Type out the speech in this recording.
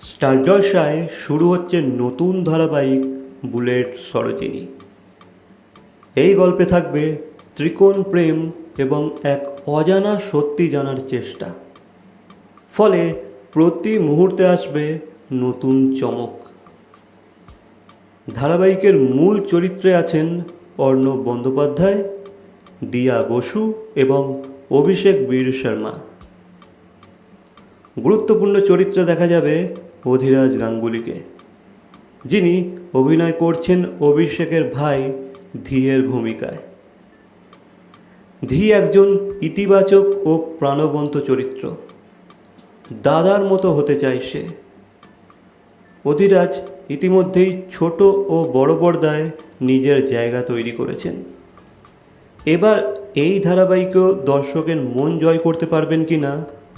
Star জলসায় শুরু হচ্ছে নতুন ধারাবাহিক বুলেট সরোজিনী। এই গল্পে থাকবে ত্রিকোণ প্রেম এবং এক অজানা সত্যি জানার চেষ্টা। ফলে প্রতি মুহূর্তে আসবে নতুন চমক। ধারাবাহিকের মূল চরিত্রে আছেন অর্ণব বন্দ্যোপাধ্যায়, দিয়া বসু এবং অভিষেক বীর শর্মা। গুরুত্বপূর্ণ চরিত্র দেখা যাবে অধিরাজ গাঙ্গুলিকে, যিনি অভিনয় করছেন অভিষেকের ভাই ধীয়ের ভূমিকায়। ধি একজন ইতিবাচক ও প্রাণবন্ত চরিত্র। দাদার মতো হতে চায় সে। অধিরাজ ইতিমধ্যেই ছোট ও বড় পর্দায় নিজের জায়গা তৈরি করেছেন। এবার এই ধারাবাহিকেও দর্শকের মন জয় করতে পারবেন কি না